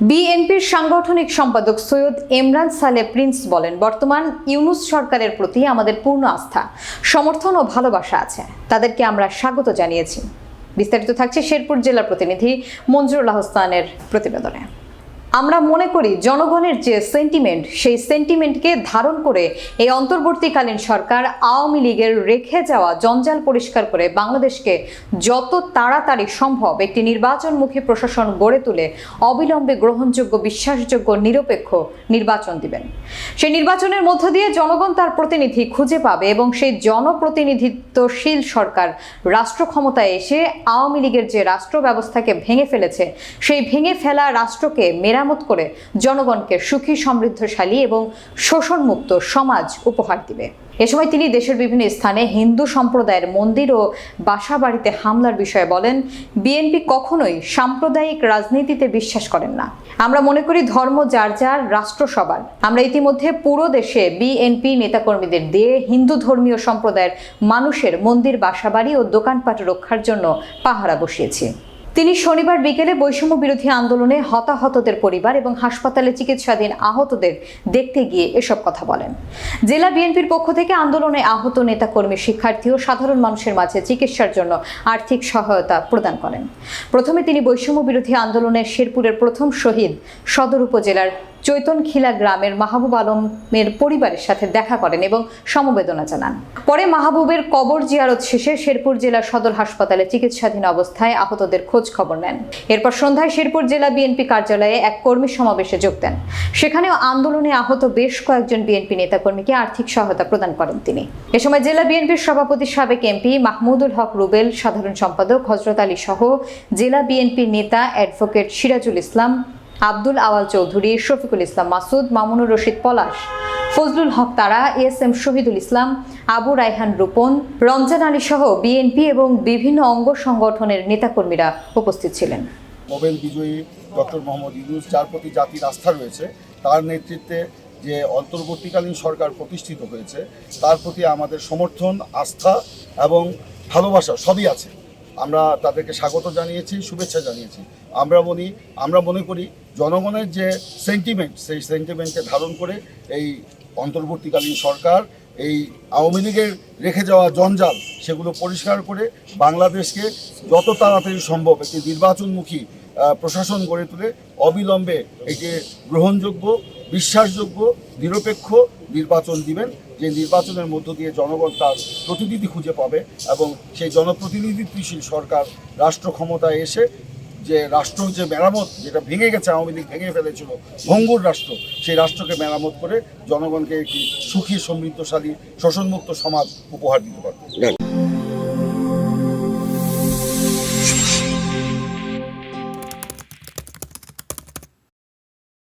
বিএনপির সাংগঠনিক সম্পাদক সৈয়দ এমরান সালে প্রিন্স বলেন, বর্তমান ইউনুস সরকারের প্রতি আমাদের পূর্ণ আস্থা, সমর্থন ও ভালোবাসা আছে। তাদেরকে আমরা স্বাগত জানিয়েছি। বিস্তারিত থাকছে শেরপুর জেলার প্রতিনিধি মঞ্জুরুল প্রতিবেদনে। আমরা মনে করি জনগণের যে সেন্টিমেন্ট সেই সেন্টিমেন্টকে ধারণ করে এই অন্তর্বর্তীকালীন সরকার আওয়ামী লীগের রেখে যাওয়া জঞ্জাল পরিষ্কার করে বাংলাদেশকে যত তাড়াতাড়ি সম্ভব একটি নির্বাচনমুখী প্রশাসন গড়ে তুলে অবিলম্বে গ্রহণযোগ্য, বিশ্বাসযোগ্য, নিরপেক্ষ নির্বাচন দিবেন। সেই নির্বাচনের মধ্য দিয়ে জনগণ তার প্রতিনিধি খুঁজে পাবে এবং সেই জনপ্রতিনিধিত্বশীল সরকার রাষ্ট্র ক্ষমতায় এসে আওয়ামী লীগের যে রাষ্ট্র ব্যবস্থাকে ভেঙে ফেলেছে, সেই ভেঙে ফেলা রাষ্ট্রকে মেরামত করে জনগণকে সুখী, সমৃদ্ধশালী এবং শোষণমুক্ত সমাজ উপহার দিবে। এ সময় তিনি দেশের বিভিন্ন স্থানে হিন্দু সম্প্রদায়ের মন্দির ও বাসা বাড়িতে হামলার বিষয়ে বলেন, বিএনপি কখনোই সাম্প্রদায়িক রাজনীতিতে বিশ্বাস করেন না। আমরা মনে করি ধর্ম যার যার, রাষ্ট্র সবার। আমরা ইতিমধ্যে পুরো দেশে বিএনপি নেতাকর্মীদের দিয়ে হিন্দু ধর্মীয় সম্প্রদায়ের মানুষের মন্দির, বাসাবাড়ি ও দোকানপাট রক্ষার জন্য পাহারা বসিয়েছি। তিনি শনিবার বিকেলে বৈষম্য বিরোধী আন্দোলনে হতাহতদের পরিবার এবং হাসপাতালে চিকিৎসাধীন আহতদের দেখতে গিয়ে এসব কথা বলেন। জেলা বিএনপির পক্ষ থেকে আন্দোলনে আহত নেতাকর্মী, শিক্ষার্থী ও সাধারণ মানুষের মাঝে চিকিৎসার জন্য আর্থিক সহায়তা প্রদান করেন। প্রথমে তিনি বৈষম্য বিরোধী আন্দোলনের শেরপুরের প্রথম শহীদ সদর উপজেলার চৈতনখিলা গ্রামের মাহবুব আলমের পরিবারের সাথে দেখা করেন এবং সমবেদনা জানান। পরে মাহবুবের কবর জিয়ারত শেষে শেরপুর জেলা সদর হাসপাতালে চিকিৎসাধীন অবস্থায় আহতদের খোঁজ খবর নেন। এরপর সন্ধ্যায় শেরপুর জেলা বিএনপি কার্যালয়ে এক কর্মী সমাবেশে যোগ দেন। সেখানেও আন্দোলনে আহত বেশ কয়েকজন বিএনপি নেতাকর্মীকে আর্থিক সহায়তা প্রদান করেন তিনি। এ সময় জেলা বিএনপির সভাপতি সাবেক এমপি মাহমুদুল হক রুবেল, সাধারণ সম্পাদক হজরত আলী সহ জেলা বিএনপির নেতা advocate Sirajul Islam Abdul Awal Chowdhury, Shafiqul Islam Masud, Mamunur Rashid Palash, Fazlul Haque Tara, S M Shahidul Islam, Abu Raihan Rupon, Ramzan Ali সহ বিএনপি এবং বিভিন্ন অঙ্গ সংগঠনের নেতাকর্মীরা উপস্থিত ছিলেন। নোবেল বিজয়ী ডক্টর মোহাম্মদ ইউনুস, যার প্রতি জাতির আস্থা রয়েছে, তার নেতৃত্বে যে অন্তর্বর্তীকালীন সরকার প্রতিষ্ঠিত হয়েছে, তার প্রতি আমাদের সমর্থন, আস্থা এবং ভালোবাসা সবই আছে। আমরা তাদেরকে স্বাগত জানিয়েছি, শুভেচ্ছা জানিয়েছি। আমরা বলি, আমরা মনে করি জনগণের যে সেন্টিমেন্ট সেই সেন্টিমেন্টকে ধারণ করে এই অন্তর্বর্তীকালীন সরকার, এই আওয়ামী লীগের রেখে যাওয়া জঞ্জাল, সেগুলো পরিষ্কার করে বাংলাদেশকে যত তাড়াতাড়ি সম্ভব একটি নির্বাচনমুখী প্রশাসন গড়ে তুলে অবিলম্বে একটি গ্রহণযোগ্য বিশ্বাসযোগ্য, নিরপেক্ষ নির্বাচন দিবেন। যে নির্বাচনের মধ্য দিয়ে জনগণ তার প্রতিনিধি খুঁজে পাবে এবং সেই জনপ্রতিনিধিত্বশীল সরকার রাষ্ট্র ক্ষমতায় এসে যে রাষ্ট্র যে মেরামত যেটা ভেঙে গেছে, আওয়ামী লীগ ভেঙে ফেলেছিল, ভঙ্গুর রাষ্ট্র, সেই রাষ্ট্রকে মেরামত করে জনগণকে একটি সুখী, সমৃদ্ধশালী, শোষণমুক্ত সমাজ উপহার দিতে পারবে।